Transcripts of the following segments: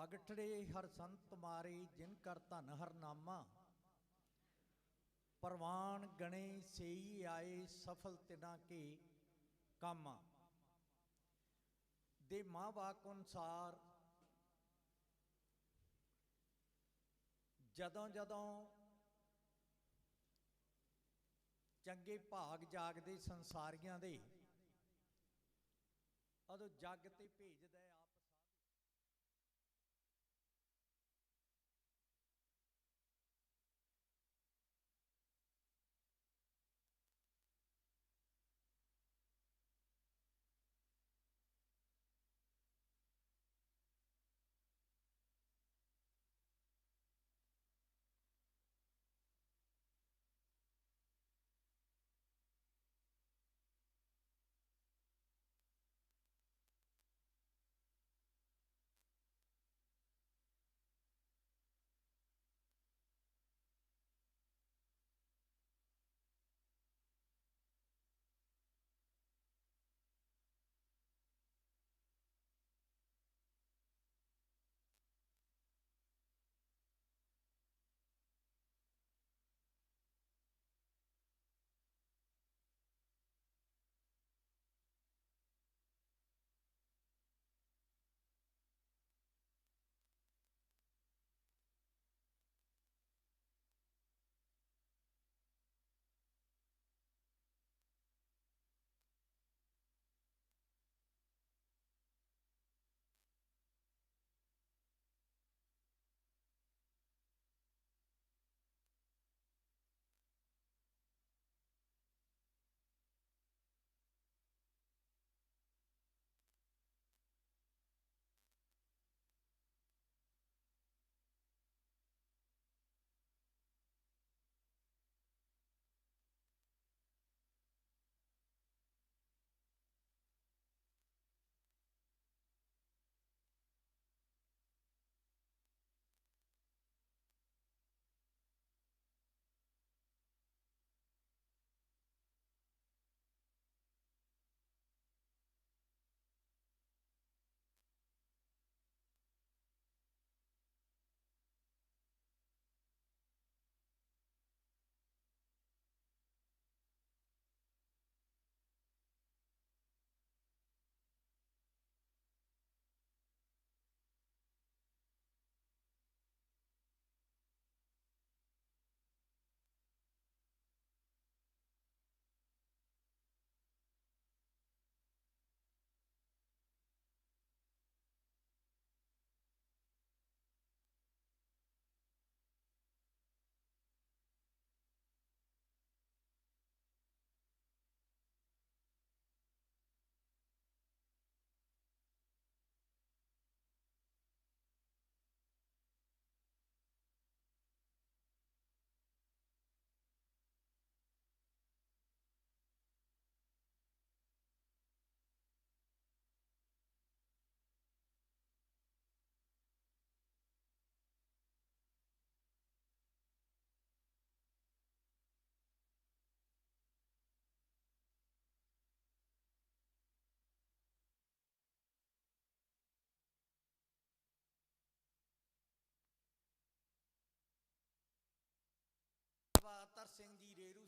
ਭਾਗ ਠੜੇ ਹਰ ਸੰਤ ਮਾਰੇ, ਜਿਨ ਕਰ ਧਨ ਹਰ ਨਾਮਾ। ਪਰਵਾਨ ਗਣੇ ਸੇਈ ਆਏ, ਸਫਲ ਤਿਨਾ ਕੇ ਕਾਮਾ। ਦੇ ਮਾਂ ਵਾਕ ਅਨੁਸਾਰ ਜਦੋਂ ਜਦੋਂ ਚੰਗੇ ਭਾਗ ਜਾਗਦੇ ਸੰਸਾਰੀਆਂ ਦੇ, ਉਦੋਂ ਜੱਗ ਤੇ ਭੇਜਦਾ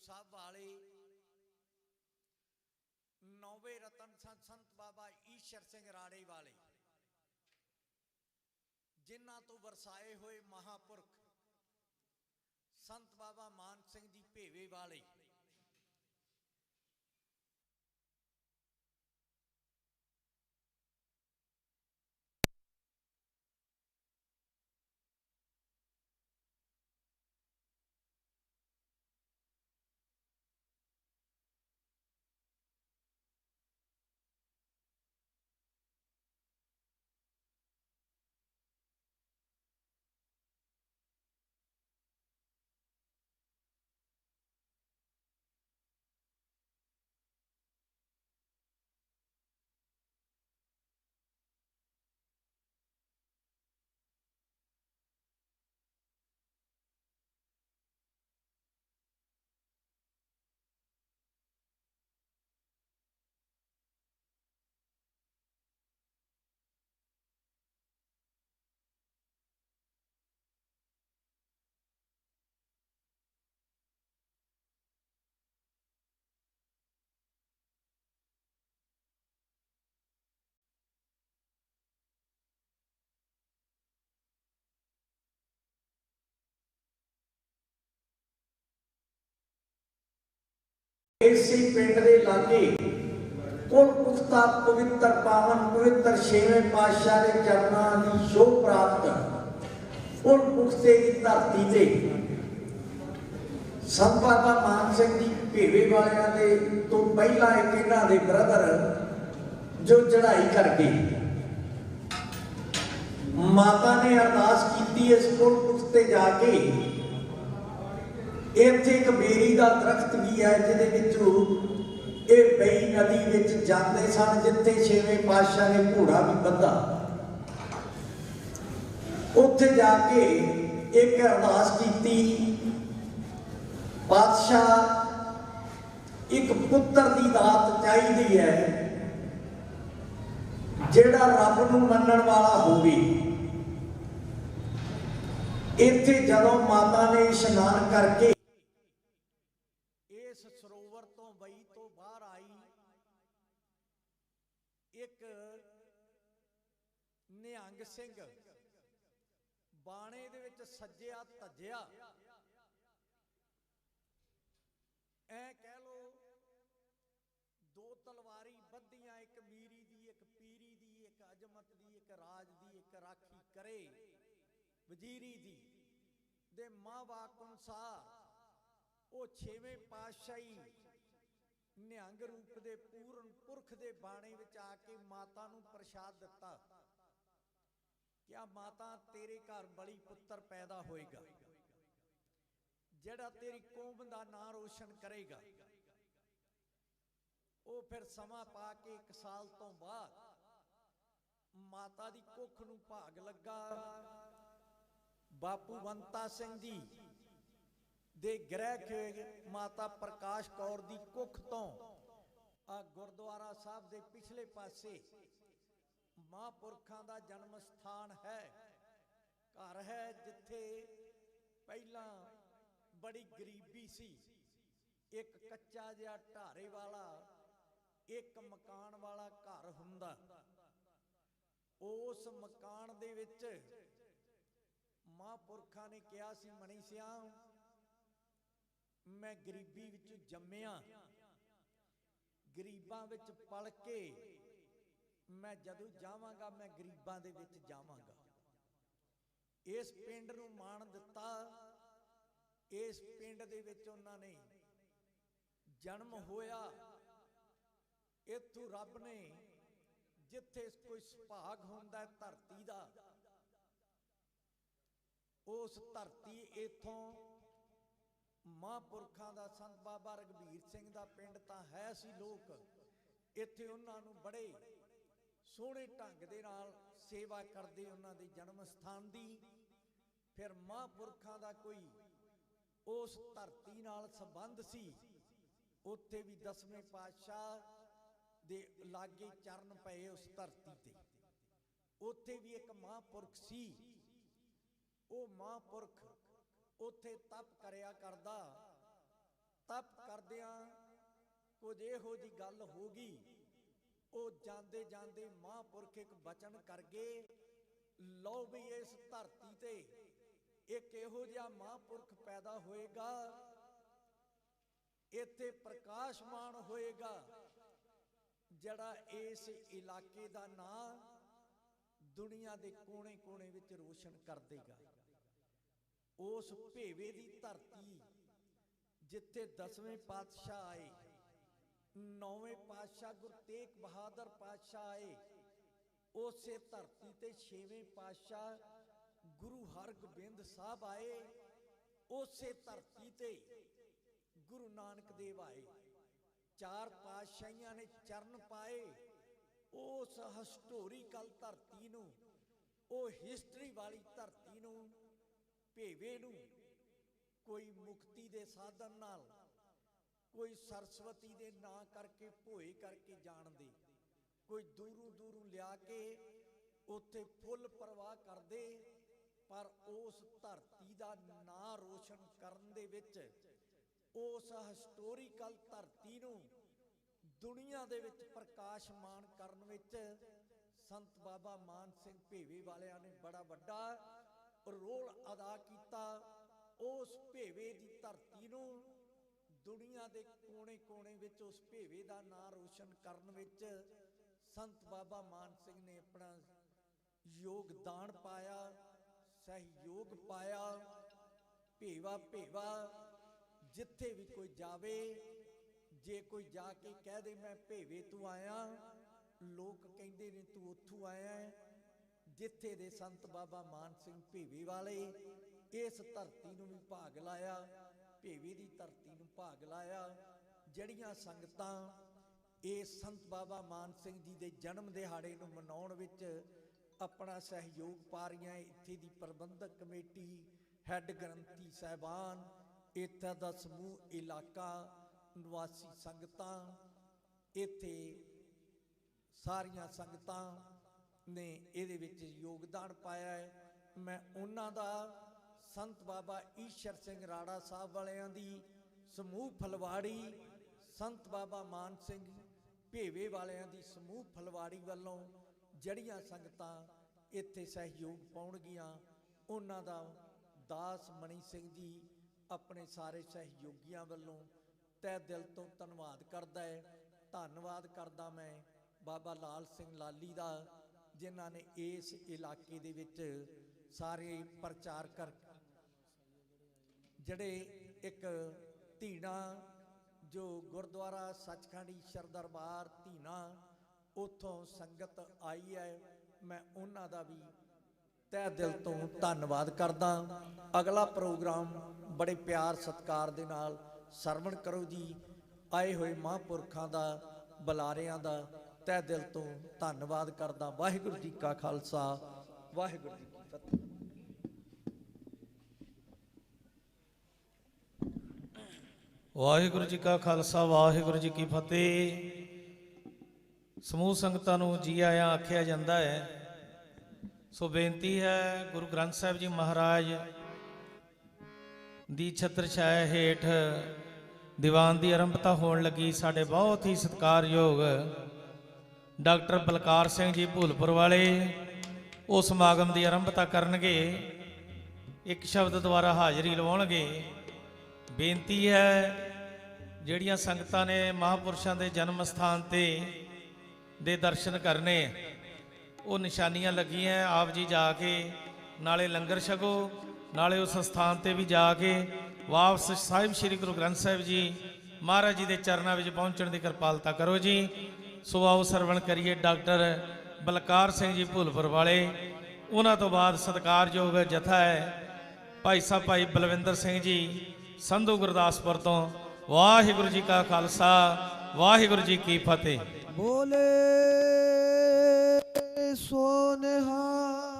ਸਾਹਿਬ ਵਾਲੇ ਨੌਵੇਂ ਰਤਨ ਸੰਤ ਸੰਤ ਬਾਬਾ ਈਸ਼ਰ ਸਿੰਘ ਰਾੜੇ ਵਾਲੇ, ਜਿਨ੍ਹਾਂ ਤੋਂ ਵਰਸਾਏ ਹੋਏ ਮਹਾਪੁਰਖ ਸੰਤ ਬਾਬਾ ਮਾਨ ਸਿੰਘ ਜੀ ਭੇਵੇ ਵਾਲੇ ਇਸੇ ਪਿੰਡ ਦੇ ਲਾਗੇ ਕੋਲ ਪਵਿੱਤਰ ਪਾਵਨ, ਪਵਿੱਤਰ ਛੇਵੇਂ ਪਾਤਸ਼ਾਹ ਦੇ ਚਰਨਾਂ ਦੀ ਸ਼ੋਭ ਪ੍ਰਾਪਤ। ਉਹ ਦੀ ਧਰਤੀ ਤੇ ਸੰਤ ਬਾਬਾ ਮਾਨ ਸਿੰਘ ਜੀ ਭੇਵੇ ਵਾਲਿਆਂ ਦੇ ਤੋਂ ਪਹਿਲਾਂ ਇੱਕ ਇਹਨਾਂ ਦੇ ਬ੍ਰਦਰ ਜੋ ਚੜ੍ਹਾਈ ਕਰਕੇ ਮਾਤਾ ਨੇ ਅਰਦਾਸ ਕੀਤੀ ਇਸ ਕੋਲ ਪੁਖਤੇ ਜਾ ਕੇ। ਇੱਥੇ ਇੱਕ ਬੇਰੀ ਦਾ ਦਰਖਤ ਵੀ ਹੈ, ਜਿਹਦੇ ਵਿੱਚੋਂ ਇਹ ਬਈ ਨਦੀ ਵਿੱਚ ਜਾਂਦੇ ਸਨ, ਜਿੱਥੇ ਛੇਵੇਂ ਪਾਤਸ਼ਾਹ ਨੇ ਘੋੜਾ ਵੀ ਬੰਦਾ ਉੱਥੇ ਜਾ ਕੇ ਇੱਕ ਅਰਦਾਸ ਕੀਤੀ। ਪਾਤਸ਼ਾਹ, ਇੱਕ ਪੁੱਤਰ ਦੀ ਦਾਤ ਚਾਹੀਦੀ ਹੈ, ਜਿਹੜਾ ਰੱਬ ਨੂੰ ਮੰਨਣ ਵਾਲਾ ਹੋਵੇ। ਇੱਥੇ ਜਦੋਂ ਮਾਤਾ ਨੇ ਇਸ਼ਨਾਨ ਕਰਕੇ ਇਸ ਸਰੋਵਰ ਤੋਂ ਬਈ ਤੋਂ ਬਾਹਰ ਆਈ ਇੱਕ ਨਿਹੰਗ ਸਿੰਘ। ਬਾਣੇ ਦੇ ਵਿੱਚ ਸੱਜਿਆ, ਧੱਜਿਆ। ਐ ਕਹਿ ਲੋ ਦੋ ਤਲਵਾਰੀ ਬੱਧੀਆਂ ਇੱਕ ਮੀਰੀ ਦੀ, ਇੱਕ ਪੀਰੀ ਦੀ, ਇੱਕ ਅਜਮਤ ਦੀ, ਇੱਕ ਰਾਜ ਦੀ, ਇੱਕ ਰਾਖੀ ਕਰੇ। ਵਜ਼ੀਰੀ ਦੀ। ਦੇ ਮਾਂ ਬਾਪ ਉਹ ਛੇਵੇਂ ਪਾਤਸ਼ਾਹੀ। ਨਿਹੰਗ ਰੂਪ ਦੇ ਪੂਰਨ ਪੁਰਖ ਦੇ ਬਾਣੇ ਵਿੱਚ ਆ ਕੇ ਮਾਤਾ ਨੂੰ ਪ੍ਰਸ਼ਾਦ ਦਿੱਤਾ। ਕਿਆ ਮਾਤਾ, ਤੇਰੇ ਘਰ ਬੜੀ ਪੁੱਤਰ ਪੈਦਾ ਹੋਏਗਾ, ਜਿਹੜਾ ਤੇਰੀ ਕੌਮ ਦਾ ਨਾਂ ਰੋਸ਼ਨ ਕਰੇਗਾ। ਉਹ ਫਿਰ ਸਮਾਂ ਪਾ ਕੇ 1 ਸਾਲ ਤੋਂ ਬਾਅਦ ਮਾਤਾ ਦੀ ਕੁੱਖ ਨੂੰ ਭਾਗ ਲੱਗਾ। ਬਾਪੂ ਬੰਤਾ ਸਿੰਘ ਜੀ ਦੇ ਗ੍ਰਹਿ ਕੇ ਮਾਤਾ ਪ੍ਰਕਾਸ਼ ਕੌਰ ਦੀ ਕੁੱਖ ਤੋਂ। ਆ ਗੁਰਦੁਆਰਾ ਸਾਹਿਬ ਦੇ ਪਿਛਲੇ ਪਾਸੇ ਮਹਾਂਪੁਰਖਾਂ ਦਾ ਜਨਮ ਸਥਾਨ ਹੈ। ਘਰ ਹੈ ਜਿੱਥੇ ਪਹਿਲਾਂ ਬੜੀ ਗਰੀਬੀ ਸੀ। ਇੱਕ ਕੱਚਾ ਜਿਹਾ ਢਾਰੇ ਵਾਲਾ, ਇੱਕ ਮਕਾਨ ਵਾਲਾ ਘਰ ਹੁੰਦਾ। ਉਸ ਮਕਾਨ ਦੇ ਵਿੱਚ ਮਹਾਂਪੁਰਖਾਂ ਨੇ ਕਿਹਾ ਸੀ, ਮਣੀ ਸਿਆਮ ਮੈਂ ਗਰੀਬੀ ਵਿੱਚ ਜੰਮਿਆ। ਗਰੀਬਾਂ ਵਿੱਚ ਪਲ ਕੇ ਮੈਂ ਜਦੋਂ ਜਾਵਾਂਗਾ, ਮੈਂ ਗਰੀਬਾਂ ਦੇ ਵਿੱਚ ਜਾਵਾਂਗਾ। ਇਸ ਪਿੰਡ ਨੂੰ ਮਾਣ ਦਿੱਤਾ। ਇਸ ਪਿੰਡ ਦੇ ਵਿੱਚ ਉਹਨਾਂ ਨੇ ਜਨਮ ਹੋਇਆ। ਇਥੋਂ ਰੱਬ ਨੇ ਜਿੱਥੇ ਕੋਈ ਸੁਭਾਗ ਹੁੰਦਾ ਹੈ ਧਰਤੀ ਦਾ, ਉਸ ਧਰਤੀ ਇਥੋਂ ਮਹਾਂਪੁਰਖਾਂ ਦਾ ਸੰਤ ਬਾਬਾ ਰਗਵੀਰ ਸਿੰਘ ਦਾ ਪਿੰਡ ਤਾਂ ਹੈ ਸੀ ਲੋਕ। ਇੱਥੇ ਉਹਨਾਂ ਨੂੰ ਬੜੇ ਸੋਹਣੇ ਢੰਗ ਦੇ ਨਾਲ ਸੇਵਾ ਕਰਦੇ ਉਹਨਾਂ ਦੇ ਜਨਮ ਸਥਾਨ ਦੀ। ਫਿਰ ਮਹਾਂਪੁਰਖਾਂ ਦਾ ਕੋਈ ਉਸ ਧਰਤੀ ਨਾਲ ਸੰਬੰਧ ਸੀ। ਉੱਥੇ ਵੀ ਦਸਵੇਂ ਪਾਤਸ਼ਾਹ ਦੇ ਲਾਗੇ ਚਰਨ ਪਏ ਉਸ ਧਰਤੀ ਤੇ। ਉੱਥੇ ਵੀ ਇੱਕ ਮਹਾਂਪੁਰਖ ਸੀ। ਉਹ ਮਹਾਂਪੁਰਖ ਉੱਥੇ ਤਪ ਕਰਿਆ ਕਰਦਾ। ਤਪ ਕਰਦਿਆਂ ਕੁਝ ਇਹੋ ਜੀ ਗੱਲ ਹੋ ਗਈ। ਉਹ ਜਾਂਦੇ ਜਾਂਦੇ ਮਹਾਂਪੁਰਖ ਇੱਕ ਬਚਨ ਕਰ ਗਏ। ਲਓ ਵੀ ਇਸ ਧਰਤੀ ਤੇ ਇੱਕ ਇਹੋ ਜਿਹਾ ਮਹਾਂਪੁਰਖ ਪੈਦਾ ਹੋਏਗਾ। ਇੱਥੇ ਪ੍ਰਕਾਸ਼ਮਾਨ ਹੋਏਗਾ, ਜਿਹੜਾ ਇਸ ਇਲਾਕੇ ਦਾ ਨਾਂ ਦੁਨੀਆ ਦੇ ਕੋਨੇ-ਕੋਨੇ ਵਿੱਚ ਰੋਸ਼ਨ ਕਰ ਦੇਗਾ। ਉਸ ਭੇਵੇ ਦੀ ਧਰਤੀ ਜਿੱਥੇ ਦਸਵੇਂ ਪਾਤਸ਼ਾਹ ਆਏ, ਨੌਵੇਂ ਪਾਤਸ਼ਾਹ ਗੁਰੂ ਤੇਗ ਬਹਾਦਰ ਪਾਤਸ਼ਾਹ ਆਏ, ਉਸੇ ਧਰਤੀ ਤੇ ਛੇਵੇਂ ਪਾਤਸ਼ਾਹ ਗੁਰੂ ਹਰਗੋਬਿੰਦ ਸਾਹਿਬ ਆਏ, ਉਸੇ ਧਰਤੀ ਤੇ ਗੁਰੂ ਨਾਨਕ ਦੇਵ ਆਏ। ਚਾਰ ਪਾਤਸ਼ਾਹੀਆਂ ਨੇ ਚਰਨ ਪਾਏ, ਉਸ ਹਿਸਟੋਰੀਕਲ ਧਰਤੀ ਨੂੰ, ਉਹ ਹਿਸਟਰੀ ਵਾਲੀ ਧਰਤੀ ਨੂੰ ਭੇਵੇ ਨੂੰ ਕੋਈ ਮੁਕਤੀ ਦੇ ਸਾਧਨ ਨਾਲ, ਕੋਈ ਸਰਸਵਤੀ ਦੇ ਨਾਂ ਕਰਕੇ ਭੋਏ ਕਰਕੇ ਜਾਣਦੇ ਕੋਈ ਦੂਰੋਂ ਦੂਰੋਂ ਲਿਆ ਕੇ ਉੱਥੇ ਫੁੱਲ ਪ੍ਰਵਾਹ ਕਰਦੇ ਪਰ ਉਸ ਧਰਤੀ ਦਾ ਨਾਂ ਰੋਸ਼ਨ ਕਰਨ ਦੇ ਵਿੱਚ, ਉਸ ਹਿਸਟੋਰੀਕਲ ਧਰਤੀ ਨੂੰ ਦੁਨੀਆ ਦੇ ਵਿੱਚ ਪ੍ਰਕਾਸ਼ਮਾਨ ਕਰਨ ਵਿੱਚ ਸੰਤ ਬਾਬਾ ਮਾਨ ਸਿੰਘ ਭੇਵੇ ਵਾਲਿਆਂ ਨੇ ਬੜਾ ਵੱਡਾ ਰੋਲ ਅਦਾ ਕੀਤਾ ਉਸ ਭੇਵੇ ਦੀ ਧਰਤੀ ਨੂੰ। ਦੁਨੀਆ ਦੇ ਕੋਨੇ-ਕੋਨੇ ਵਿੱਚ ਉਸ ਭੇਵੇ ਦਾ ਨਾਂ ਰੋਸ਼ਨ ਕਰਨ ਵਿੱਚ ਸੰਤ ਬਾਬਾ ਮਾਨ ਸਿੰਘ ਨੇ ਆਪਣਾ ਯੋਗਦਾਨ ਪਾਇਆ, ਸਹਿਯੋਗ ਪਾਇਆ। ਭੇਵਾ ਭੇਵਾ, ਜਿੱਥੇ ਵੀ ਕੋਈ ਜਾਵੇ, ਜੇ ਕੋਈ ਜਾ ਕੇ ਕਹਿ ਦੇ, ਮੈਂ ਭੇਵੇ ਤੂੰ ਆਇਆ, ਲੋਕ ਕਹਿੰਦੇ ਨੇ, ਤੂੰ ਉੱਥੋਂ ਆਇਆ ਹੈ। ਜਿੱਥੇ ਦੇ ਸੰਤ ਬਾਬਾ ਮਾਨ ਸਿੰਘ ਭੇਵੇ ਵਾਲੇ ਇਸ ਧਰਤੀ ਨੂੰ ਵੀ ਭਾਗ ਲਾਇਆ, ਭੇਵੇ ਦੀ ਧਰਤੀ ਨੂੰ ਭਾਗ ਲਾਇਆ, ਜਿਹੜੀਆਂ ਸੰਗਤਾਂ ਇਹ ਸੰਤ ਬਾਬਾ ਮਾਨ ਸਿੰਘ ਜੀ ਦੇ ਜਨਮ ਦਿਹਾੜੇ ਨੂੰ ਮਨਾਉਣ ਵਿੱਚ ਆਪਣਾ ਸਹਿਯੋਗ ਪਾ ਰਹੀਆਂ ਇੱਥੇ ਦੀ ਪ੍ਰਬੰਧਕ ਕਮੇਟੀ, ਹੈੱਡ ਗ੍ਰੰਥੀ ਸਹਿਬਾਨ, ਇੱਥੇ ਦਾ ਸਮੂਹ, ਇਲਾਕਾ, ਨਿਵਾਸੀ ਸੰਗਤਾਂ, ਇੱਥੇ ਸਾਰੀਆਂ ਸੰਗਤਾਂ ਨੇ ਇਹਦੇ ਵਿੱਚ ਯੋਗਦਾਨ ਪਾਇਆ ਹੈ। ਮੈਂ ਉਹਨਾਂ ਦਾ ਸੰਤ ਬਾਬਾ ਈਸ਼ਰ ਸਿੰਘ ਰਾੜਾ ਸਾਹਿਬ ਵਾਲਿਆਂ ਦੀ ਸਮੂਹ ਫਲਵਾੜੀ, ਸੰਤ ਬਾਬਾ ਮਾਨ ਸਿੰਘ ਭੇਵੇ ਵਾਲਿਆਂ ਦੀ ਸਮੂਹ ਫਲਵਾੜੀ ਵੱਲੋਂ ਜਿਹੜੀਆਂ ਸੰਗਤਾਂ ਇੱਥੇ ਸਹਿਯੋਗ ਪਾਉਣਗੀਆਂ। ਉਹਨਾਂ ਦਾ ਦਾਸ ਮਣੀ ਸਿੰਘ ਜੀ ਆਪਣੇ ਸਾਰੇ ਸਹਿਯੋਗੀਆਂ ਵੱਲੋਂ ਤਹਿ ਦਿਲ ਤੋਂ ਧੰਨਵਾਦ ਕਰਦਾ ਹੈ। ਧੰਨਵਾਦ ਕਰਦਾ ਮੈਂ ਬਾਬਾ ਲਾਲ ਸਿੰਘ ਲਾਲੀ ਦਾ। ਜਿਨ੍ਹਾਂ ਨੇ ਇਸ ਇਲਾਕੇ ਦੇ ਵਿੱਚ ਸਾਰੇ ਪ੍ਰਚਾਰ ਕਰ ਜਿਹੜੇ ਇੱਕ ਧੀਣਾ ਜੋ ਗੁਰਦੁਆਰਾ ਸੱਚਖੰਡੀ ਈਸ਼ਰ ਦਰਬਾਰ ਧੀਣਾ ਉਥੋਂ ਸੰਗਤ ਆਈ ਹੈ, ਮੈਂ ਉਹਨਾਂ ਦਾ ਵੀ ਤਹਿ ਦਿਲ ਤੋਂ ਧੰਨਵਾਦ ਕਰਦਾ। ਅਗਲਾ ਪ੍ਰੋਗਰਾਮ ਬੜੇ ਪਿਆਰ ਸਤਿਕਾਰ ਦੇ ਨਾਲ ਸਰਵਣ ਕਰੋ ਜੀ। ਆਏ ਹੋਏ ਮਹਾਂਪੁਰਖਾਂ ਦਾ, ਬੁਲਾਰਿਆਂ ਦਾ ਤਹਿ ਦਿਲ ਤੋਂ ਧੰਨਵਾਦ ਕਰਦਾ। ਵਾਹਿਗੁਰੂ ਜੀ ਕਾ ਖਾਲਸਾ। ਵਾਹਿਗੁਰੂ ਜੀ ਕੀ ਫਤਿਹ। ਵਾਹਿਗੁਰੂ ਜੀ ਕਾ ਖਾਲਸਾ, ਵਾਹਿਗੁਰੂ ਜੀ ਕੀ ਫਤਿਹ। ਸਮੂਹ ਸੰਗਤਾਂ ਨੂੰ ਜੀ ਆਇਆਂ ਆਖਿਆ ਜਾਂਦਾ ਹੈ। ਸੋ ਬੇਨਤੀ ਹੈ ਗੁਰੂ ਗ੍ਰੰਥ ਸਾਹਿਬ ਜੀ ਮਹਾਰਾਜ ਦੀ ਛਤਰ ਛਾਇਆ ਹੇਠ ਦੀਵਾਨ ਦੀ ਆਰੰਭਤਾ ਹੋਣ ਲੱਗੀ। ਸਾਡੇ ਬਹੁਤ ਹੀ ਸਤਿਕਾਰਯੋਗ ਡਾਕਟਰ ਬਲਕਾਰ ਸਿੰਘ ਜੀ ਭੂਲਪੁਰ ਵਾਲੇ ਉਹ ਸਮਾਗਮ ਦੀ ਆਰੰਭਤਾ ਕਰਨਗੇ। ਇੱਕ ਸ਼ਬਦ ਦੁਆਰਾ ਹਾਜ਼ਰੀ ਲਵਾਉਣਗੇ। ਬੇਨਤੀ ਹੈ, ਜਿਹੜੀਆਂ ਸੰਗਤਾਂ ਨੇ ਮਹਾਪੁਰਸ਼ਾਂ ਦੇ ਜਨਮ ਸਥਾਨ ਤੇ ਦੇ ਦਰਸ਼ਨ ਕਰਨੇ, ਉਹ ਨਿਸ਼ਾਨੀਆਂ ਲੱਗੀਆਂ, ਆਪ ਜੀ ਜਾ ਕੇ ਨਾਲੇ ਲੰਗਰ ਛਕੋ, ਨਾਲੇ ਉਸ ਸਥਾਨ ਤੇ ਵੀ ਜਾ ਕੇ ਵਾਪਸ ਸਾਹਿਬ ਸ੍ਰੀ ਗੁਰੂ ਗ੍ਰੰਥ ਸਾਹਿਬ ਜੀ ਮਹਾਰਾਜ ਜੀ ਦੇ ਚਰਨਾਂ ਵਿੱਚ ਪਹੁੰਚਣ ਦੀ ਕਿਰਪਾਲਤਾ ਕਰੋ ਜੀ। ਸੋ ਆਓ ਸਰਵਣ ਕਰੀਏ ਡਾਕਟਰ ਬਲਕਾਰ ਸਿੰਘ ਜੀ ਭੁੱਲਪੁਰ ਵਾਲੇ। ਉਹਨਾਂ ਤੋਂ ਬਾਅਦ ਸਤਿਕਾਰਯੋਗ ਜਥਾ ਹੈ ਭਾਈ ਸਾਹਿਬ ਭਾਈ ਬਲਵਿੰਦਰ ਸਿੰਘ ਜੀ, ਸੰਧੂ ਗੁਰਦਾਸਪੁਰ ਤੋਂ। ਵਾਹਿਗੁਰੂ ਜੀ ਕਾ ਖਾਲਸਾ, ਵਾਹਿਗੁਰੂ ਜੀ ਕੀ ਫਤਿਹ। ਬੋਲੇ ਸੋਨਹਾ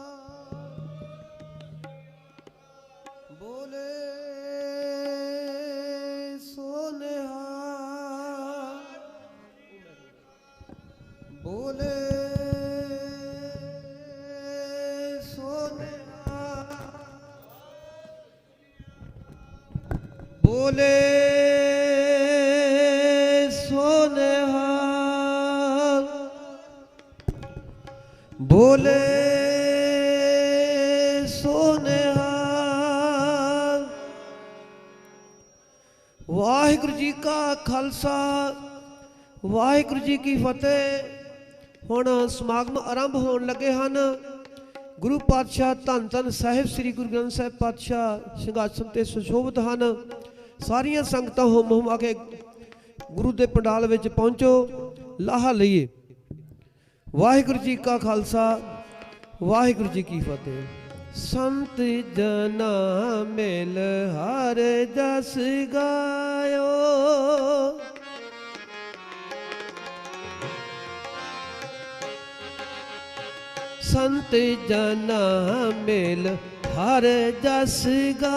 ਬੋਲੇ ਸੋਨਹਾ ਬੋਲੇ ਸੋਨਹਾ ਵਾਹਿਗੁਰੂ ਜੀ ਕਾ ਖਾਲਸਾ ਵਾਹਿਗੁਰੂ ਜੀ ਕੀ ਫਤਿਹ ਹੁਣ ਸਮਾਗਮ ਆਰੰਭ ਹੋਣ ਲੱਗੇ ਹਨ। ਗੁਰੂ ਪਾਤਸ਼ਾਹ ਧੰਨ ਧੰਨ ਸਾਹਿਬ, ਸ੍ਰੀ ਗੁਰੂ ਗ੍ਰੰਥ ਸਾਹਿਬ ਪਾਤਸ਼ਾਹ, ਸਿੰਘਾਸਨ ਤੇ ਸੁਸ਼ੋਭਿਤ ਹਨ। ਸਾਰੀਆਂ ਸੰਗਤਾਂ ਹੁਮ ਹੁਮਾ ਕੇ ਗੁਰੂ ਦੇ ਪੰਡਾਲ ਵਿੱਚ ਪਹੁੰਚੋ, ਲਾਹਾ ਲਈਏ। ਵਾਹਿਗੁਰੂ ਜੀ ਕਾ ਖਾਲਸਾ, ਵਾਹਿਗੁਰੂ ਜੀ ਕੀ ਫਤਿਹ। ਸੰਤ ਜਨਾ ਮਿਲ ਹਰ ਜਸ ਗਾਇਓ। ਸੰਤ ਜਨਾ ਮੇਲ ਹਰ ਜਸ ਗਾ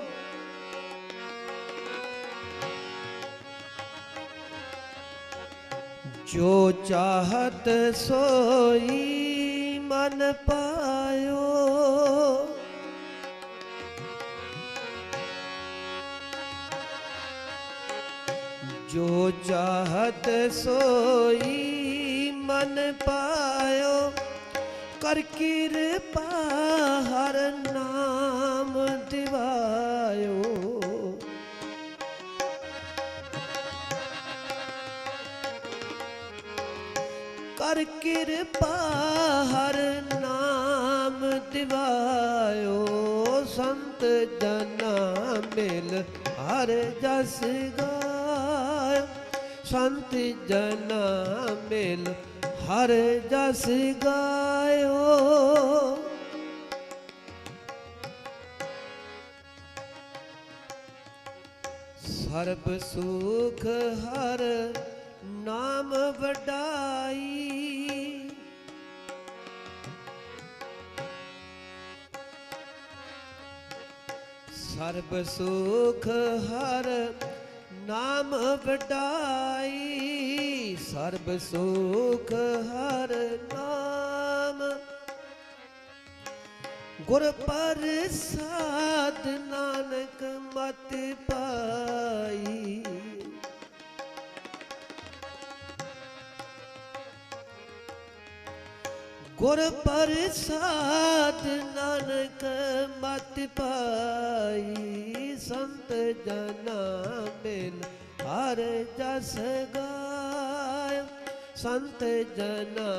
ਜੋ ਚਾਹਤ ਸੋਈ ਮਨ ਪਾਇਓ। ਜੋ ਚਾਹਤ ਸੋਈ ਮਨ ਪਾਇਓ ਕਰ ਕਿਰਪਾ ਹਰ ਨਾਮ। ਕਿਰਪਾ ਹਰ ਨਾਮ ਦਿਵਾਇਓ। ਸੰਤ ਜਨਾ ਮਿਲ ਹਰ ਜਸ ਗਾਇ ਸੰਤ ਜਨਾ ਮਿਲ ਹਰ ਜਸ ਗਾਇਓ। ਸਰਬ ਸੁਖ ਹਰ ਨਾਮ ਵਡਾਈ। ਸਰਬ ਸੁਖ ਹਰ ਨਾਮ ਵਡਾਈ। ਸਰਬ ਸੁਖ ਹਰ ਨਾਮ। ਗੁਰ ਪ੍ਰਸਾਦ ਨਾਨਕ ਮਤ ਪਾਈ। ਗੁਰ ਪ੍ਰਸਾਦ ਨਾਨਕ ਮਤ ਪਾਈ, ਸੰਤ ਜਨਾ ਮਿਲ ਹਰ ਜਸ ਗਾਇ ਸੰਤ ਜਨਾ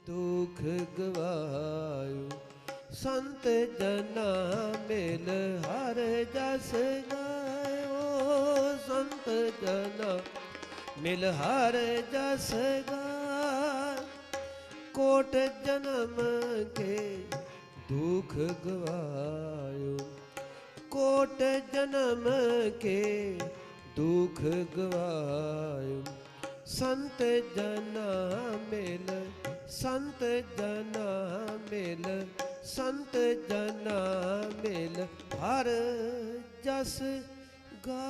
ਦੁਖ ਗਵਾਇ ਸੰਤ ਜਨਾ ਮਿਲ ਹਰ ਜਸ ਗਾਇਓ। ਸੰਤ ਜਨਾ ਮਿਲ ਹਰ ਜਸ ਗਾਇ। ਕੋਟ ਜਨਮ ਕੇ ਦੁਖ ਗਵਾਇਓ। ਕੋਟ ਜਨਮ ਕੇ ਦੁਖ ਗਵਾਇਓ। ਸੰਤ ਜਨਾ ਮਿਲ, ਸੰਤ ਜਨਾ ਮਿਲ ਸੰਤ ਜਨਾ ਮਿਲ ਹਰ ਜਸ ਗਾਇਓ।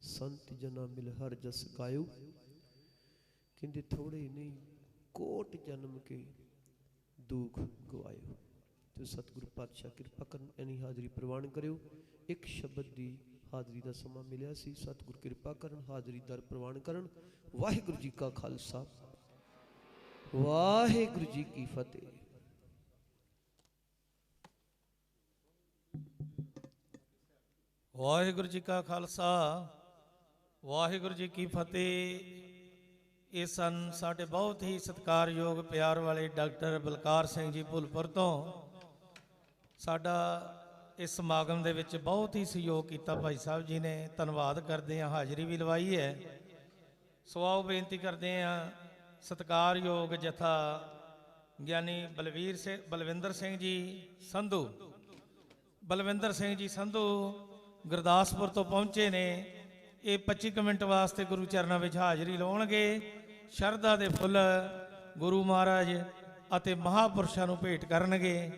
ਸੰਤ ਜਨਾ ਮਿਲ ਹਰ ਜਸ ਗਾਇਓ। ਕਹਿੰਦੇ ਥੋੜੇ ਨਹੀਂ, ਕੋਟ ਜਨਮ ਕੇ ਦੁੱਖ ਗਵਾਇਓ। ਤੇ ਸਤਿਗੁਰੂ ਪਾਤਸ਼ਾਹ ਕਿਰਪਾ ਕਰਨ ਐਨੀ ਹਾਜ਼ਰੀ ਪ੍ਰਵਾਨ ਕਰਿਓ। ਇੱਕ ਸ਼ਬਦ ਦੀ ਹਾਜ਼ਰੀ ਦਾ ਸਮਾਂ ਮਿਲਿਆ ਸੀ। ਸਤਿਗੁਰ ਕਿਰਪਾ ਕਰਨ, ਹਾਜ਼ਰੀ ਦਰ ਪ੍ਰਵਾਨ ਕਰਨ। ਵਾਹਿਗੁਰੂ ਜੀ ਕਾ ਖਾਲਸਾ। ਵਾਹਿਗੁਰੂ ਜੀ ਕੀ ਫਤਿਹ। ਵਾਹਿਗੁਰੂ ਜੀ ਕਾ ਖਾਲਸਾ, ਵਾਹਿਗੁਰੂ ਜੀ ਕੀ ਫਤਿਹ। ਇਹ ਸਨ ਸਾਡੇ ਬਹੁਤ ਹੀ ਸਤਿਕਾਰਯੋਗ, ਪਿਆਰ ਵਾਲੇ ਡਾਕਟਰ ਬਲਕਾਰ ਸਿੰਘ ਜੀ ਭੁੱਲਪੁਰ ਤੋਂ। ਸਾਡਾ ਇਸ ਸਮਾਗਮ ਦੇ ਵਿੱਚ ਬਹੁਤ ਹੀ ਸਹਿਯੋਗ ਕੀਤਾ ਭਾਈ ਸਾਹਿਬ ਜੀ ਨੇ। ਧੰਨਵਾਦ ਕਰਦੇ ਹਾਂ, ਹਾਜ਼ਰੀ ਵੀ ਲਵਾਈ ਹੈ। ਸੋ ਆਓ ਬੇਨਤੀ ਕਰਦੇ ਹਾਂ, ਸਤਿਕਾਰਯੋਗ ਜਥਾ ਗਿਆਨੀ ਬਲਵੀਰ ਸਿੰਘ ਬਲਵਿੰਦਰ ਸਿੰਘ ਜੀ ਸੰਧੂ। ਬਲਵਿੰਦਰ ਸਿੰਘ ਜੀ ਸੰਧੂ ਗੁਰਦਾਸਪੁਰ ਤੋਂ ਪਹੁੰਚੇ ਨੇ। ਇਹ 25 ਕੁ ਮਿੰਟ ਵਾਸਤੇ ਗੁਰੂ ਚਰਨਾਂ ਵਿੱਚ ਹਾਜ਼ਰੀ ਲਾਉਣਗੇ। ਸ਼ਰਧਾ ਦੇ ਫੁੱਲ ਗੁਰੂ ਮਹਾਰਾਜ ਅਤੇ ਮਹਾਪੁਰਸ਼ਾਂ ਨੂੰ ਭੇਟ ਕਰਨਗੇ।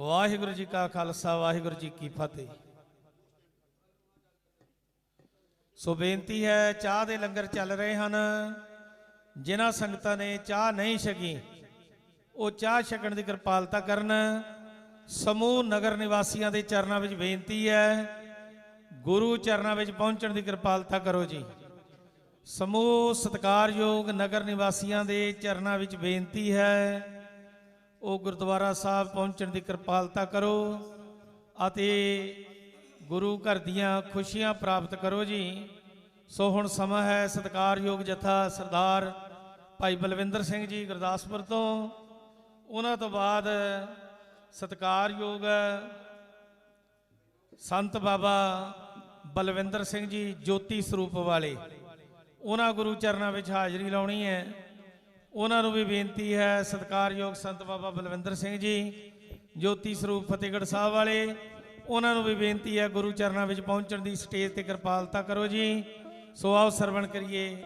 ਵਾਹਿਗੁਰੂ ਜੀ ਕਾ ਖਾਲਸਾ, ਵਾਹਿਗੁਰੂ ਜੀ ਕੀ ਫਤਿਹ। ਸੋ ਬੇਨਤੀ ਹੈ, ਚਾਹ ਦੇ ਲੰਗਰ ਚੱਲ ਰਹੇ ਹਨ। ਜਿਨ੍ਹਾਂ ਸੰਗਤਾਂ ਨੇ ਚਾਹ ਨਹੀਂ ਛਕੀ, ਉਹ ਚਾਹ ਛਕਣ ਦੀ ਕਿਰਪਾਲਤਾ ਕਰਨ। ਸਮੂਹ ਨਗਰ ਨਿਵਾਸੀਆਂ ਦੇ ਚਰਨਾਂ ਵਿੱਚ ਬੇਨਤੀ ਹੈ, ਗੁਰੂ ਚਰਨਾਂ ਵਿੱਚ ਪਹੁੰਚਣ ਦੀ ਕਿਰਪਾਲਤਾ ਕਰੋ ਜੀ। ਸਮੂਹ ਸਤਿਕਾਰਯੋਗ ਨਗਰ ਨਿਵਾਸੀਆਂ ਦੇ ਚਰਨਾਂ ਵਿੱਚ ਬੇਨਤੀ ਹੈ ਉਹ ਗੁਰਦੁਆਰਾ ਸਾਹਿਬ ਪਹੁੰਚਣ ਦੀ ਕਿਰਪਾਲਤਾ ਕਰੋ ਅਤੇ ਗੁਰੂ ਘਰ ਦੀਆਂ ਖੁਸ਼ੀਆਂ ਪ੍ਰਾਪਤ ਕਰੋ ਜੀ। ਸੋ ਹੁਣ ਸਮਾਂ ਹੈ ਸਤਿਕਾਰਯੋਗ ਜਥਾ ਸਰਦਾਰ ਭਾਈ ਬਲਵਿੰਦਰ ਸਿੰਘ ਜੀ ਗੁਰਦਾਸਪੁਰ ਤੋਂ। ਉਹਨਾਂ ਤੋਂ ਬਾਅਦ ਸਤਿਕਾਰਯੋਗ ਸੰਤ ਬਾਬਾ ਬਲਵਿੰਦਰ ਸਿੰਘ ਜੀ ਜੋਤੀ ਸਰੂਪ ਵਾਲੇ। ਉਹਨਾਂ ਗੁਰੂ ਚਰਨਾਂ ਵਿੱਚ ਹਾਜ਼ਰੀ ਲਾਉਣੀ ਹੈ। ਉਹਨਾਂ ਨੂੰ ਵੀ ਬੇਨਤੀ ਹੈ, ਸਤਿਕਾਰਯੋਗ ਸੰਤ ਬਾਬਾ ਬਲਵਿੰਦਰ ਸਿੰਘ ਜੀ, ਜੋਤੀ ਸਰੂਪ ਫਤਿਹਗੜ੍ਹ ਸਾਹਿਬ ਵਾਲੇ, ਉਹਨਾਂ ਨੂੰ ਵੀ ਬੇਨਤੀ ਹੈ ਗੁਰੂ ਚਰਨਾਂ ਵਿੱਚ ਪਹੁੰਚਣ ਦੀ ਸਟੇਜ ਤੇ ਕਿਰਪਾਲਤਾ ਕਰੋ ਜੀ। ਸੋ ਆਓ ਸਰਵਣ ਕਰੀਏ।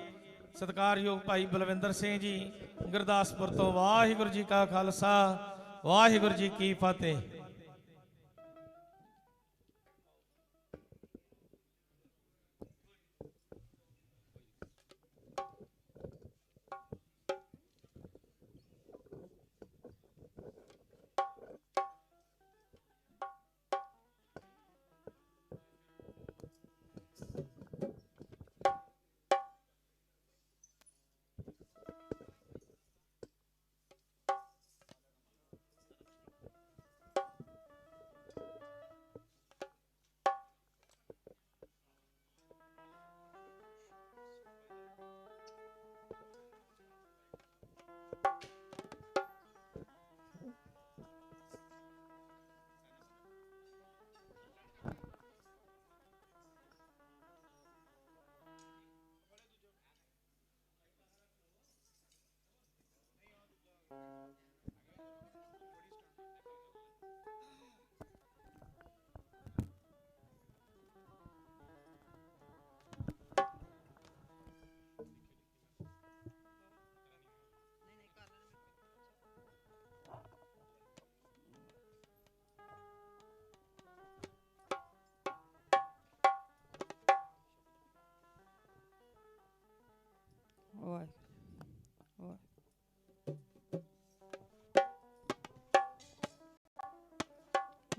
ਸਤਿਕਾਰਯੋਗ ਭਾਈ ਬਲਵਿੰਦਰ ਸਿੰਘ ਜੀ, ਗੁਰਦਾਸਪੁਰ ਤੋਂ ਵਾਹਿਗੁਰੂ ਜੀ ਕਾ ਖਾਲਸਾ, ਵਾਹਿਗੁਰੂ ਜੀ ਕੀ ਫਤਿਹ।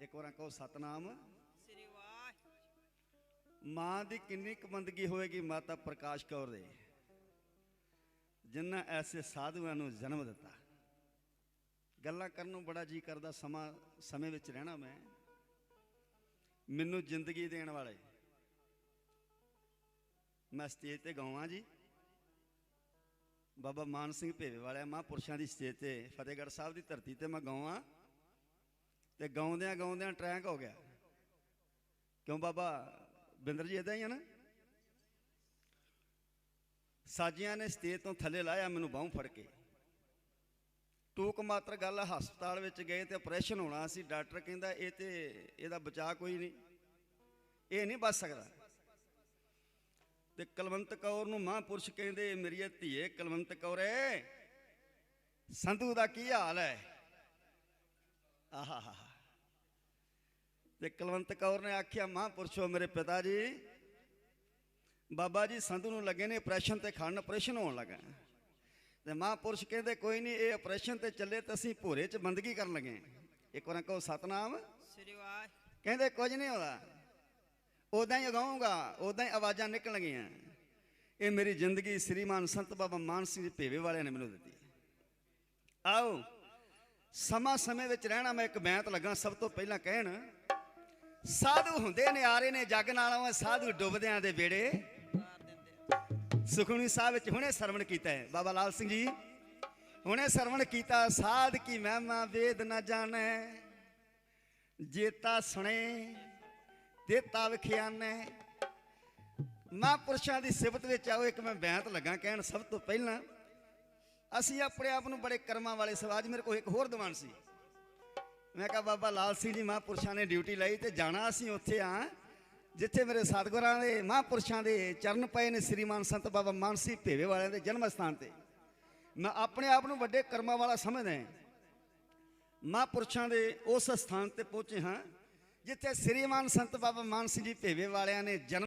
ਇੱਕ ਵਾਰ ਕਹੋ ਸਤਨਾਮ। ਸ੍ਰੀ ਵਾਹਿਗੁਰੂ। ਮਾਂ ਦੀ ਕਿੰਨੀ ਕੁ ਬੰਦਗੀ ਹੋਵੇਗੀ ਮਾਤਾ ਪ੍ਰਕਾਸ਼ ਕੌਰ ਦੇ? ਜਿਨ੍ਹਾਂ ਐਸੇ ਸਾਧੂਆਂ ਨੂੰ ਜਨਮ ਦਿੱਤਾ। ਗੱਲਾਂ ਕਰਨ ਨੂੰ ਬੜਾ ਜੀ ਕਰਦਾ ਸਮਾਂ ਸਮੇਂ ਵਿੱਚ ਰਹਿਣਾ ਮੈਂ। ਮੈਨੂੰ ਜ਼ਿੰਦਗੀ ਦੇਣ ਵਾਲੇ। ਮੈਂ ਸਟੇਜ ਤੇ ਗਾਵਾਂ ਜੀ। ਬਾਬਾ ਮਾਨ ਸਿੰਘ ਭੇਵੇ ਵਾਲਿਆ ਮਹਾਂਪੁਰਸ਼ਾਂ ਦੀ ਸਟੇਜ ਤੇ ਫਤਿਹਗੜ੍ਹ ਸਾਹਿਬ ਦੀ ਧਰਤੀ ਤੇ ਮੈਂ ਗਾਵਾਂ ਤੇ ਗਾਉਂਦਿਆਂ ਗਾਉਂਦਿਆਂ ਟਰੈਂਕ ਹੋ ਗਿਆ। ਕਿਉਂ ਬਾਬਾ? ਬਿੰਦਰ ਜੀ ਇਦਾਂ ਹੀ ਆ ਨਾ? ਸਾਜੀਆਂ ਨੇ ਸਟੇਜ ਤੋਂ ਥੱਲੇ ਲਾਇਆ ਮੈਨੂੰ ਬਾਹੋਂ ਫੜ ਕੇ। ਟੂਕ ਮਾਤਰ ਗੱਲ ਹਸਪਤਾਲ ਵਿੱਚ ਗਏ ਤੇ ਆਪਰੇਸ਼ਨ ਹੋਣਾ ਸੀ, ਡਾਕਟਰ ਕਹਿੰਦਾ ਇਹ ਤੇ ਇਹਦਾ ਬਚਾਅ ਕੋਈ ਨਹੀਂ। ਇਹ ਨਹੀਂ ਬਚ ਸਕਦਾ। ਤੇ ਕਲਵੰਤ ਕੌਰ ਨੂੰ ਮਹਾਂਪੁਰਸ਼ ਕਹਿੰਦੇ ਮੇਰੀ ਧੀਏ ਕਲਵੰਤ ਕੌਰੇ, ਸੰਧੂ ਦਾ ਕੀ ਹਾਲ ਹੈ? ਆਹਾ ਤੇ ਕਲਵੰਤ ਕੌਰ ਨੇ ਆਖਿਆ ਮਹਾਂਪੁਰਸ਼ੋ ਮੇਰੇ ਪਿਤਾ ਜੀ ਬਾਬਾ ਜੀ ਸੰਧੂ ਨੂੰ ਲੱਗੇ ਨੇ ਆਪਰੇਸ਼ਨ ਤੇ ਖੜਨ ਆਪਰੇਸ਼ਨ ਹੋਣ ਲੱਗਾ ਤੇ ਮਹਾਂਪੁਰਸ਼ ਕਹਿੰਦੇ ਕੋਈ ਨਹੀਂ ਇਹ ਆਪਰੇਸ਼ਨ ਤੇ ਚੱਲੇ ਤਾਂ ਅਸੀਂ ਭੋਰੇ 'ਚ ਬੰਦਗੀ ਕਰਨ ਲੱਗੇ। ਇੱਕ ਵਾਰ ਕਹੋ ਸਤਨਾਮ? ਸ੍ਰੀ ਵਾਹਿਗੁਰੂ ਕਹਿੰਦੇ ਕੁਝ ਨਹੀਂ ਹੋਦਾ ਉਦਾਂ ਹੀ ਗਾਉਂਗਾ ਉਦਾਂ ਹੀ ਆਵਾਜ਼ਾਂ ਨਿਕਲਣਗੀਆਂ ਇਹ ਮੇਰੀ ਜ਼ਿੰਦਗੀ ਸ੍ਰੀਮਾਨ ਸੰਤ ਬਾਬਾ ਮਾਨ ਸਿੰਘ ਜੀ ਭੇਵੇ ਵਾਲਿਆਂ ਨੇ ਮੈਨੂੰ ਦਿੱਤੀ। ਆਓ ਸਮਾਂ ਸਮੇਂ ਵਿੱਚ ਰਹਿਣਾ ਮੈਂ ਇੱਕ ਬੈਂਤ ਲੱਗਾ ਸਭ ਤੋਂ ਪਹਿਲਾਂ ਕਹਿਣ ਸਾਧੂ ਹੁੰਦੇ ਨੇ ਆਰੇ ਨੇ, ਜੱਗ ਨਾਲੋਂ ਸਾਧੂ ਡੁੱਬਦਿਆਂ ਦੇ ਵੇੜੇ ਸੁਖਮਨੀ ਸਾਹਿਬ ਵਿੱਚ ਹੁਣੇ ਸਰਵਣ ਕੀਤਾ ਹੈ। ਬਾਬਾ ਲਾਲ ਸਿੰਘ ਜੀ, ਹੁਣੇ ਸਰਵਣ ਕੀਤਾ, ਸਾਧ ਕੀ ਮਹਿਮਾ ਵੇਦ ਨਾ ਜਾਣੈ, ਜੇਤਾ ਸੁਣੇ ਤੇਤਾ ਵਿਖਿਆਨੈ। ਮਹਾਂਪੁਰਸ਼ਾਂ ਦੀ ਸਿਫਤ ਵਿੱਚ ਆਓ, ਇੱਕ ਮੈਂ ਬੈਂਤ ਲੱਗਾ ਕਹਿਣ, ਸਭ ਤੋਂ ਪਹਿਲਾਂ, ਅਸੀਂ ਆਪਣੇ ਆਪ ਨੂੰ ਬੜੇ ਕਰਮਾਂ ਵਾਲੇ ਸਵਾਜ, ਮੇਰੇ ਕੋਲ ਇੱਕ ਹੋਰ ਦੀਵਾਨ ਸੀ। ਮੈਂ ਕਿਹਾ, ਬਾਬਾ ਲਾਲ ਸਿੰਘ ਜੀ ਮਹਾਂਪੁਰਸ਼ਾਂ ਨੇ ਡਿਊਟੀ ਲਈ ਤੇ ਜਾਣਾ ਅਸੀਂ ਉੱਥੇ ਆ। ਜਿੱਥੇ ਮੇਰੇ ਸਤਿਗੁਰਾਂ ਦੇ ਮਹਾਂਪੁਰਸ਼ਾਂ ਦੇ ਚਰਨ ਪਏ ਨੇ ਸ੍ਰੀਮਾਨ ਸੰਤ ਬਾਬਾ ਮਾਨ ਸਿੰਘ ਭੇਵੇ ਵਾਲਿਆਂ ਦੇ ਜਨਮ ਸਥਾਨ ਤੇ। ਮੈਂ ਆਪਣੇ ਆਪ ਨੂੰ ਵੱਡੇ ਕਰਮਾਂ ਵਾਲਾ ਸਮਝਦਾ ਹਾਂ। ਮਹਾਂਪੁਰਸ਼ਾਂ ਦੇ ਉਸ ਸਥਾਨ ਤੇ ਪਹੁੰਚੇ ਹਾਂ, ਜਿੱਥੇ ਸ੍ਰੀਮਾਨ ਸੰਤ ਬਾਬਾ ਮਾਨ ਸਿੰਘ ਜੀ ਭੇਵੇ ਵਾਲਿਆਂ ਨੇ ਜਨਮ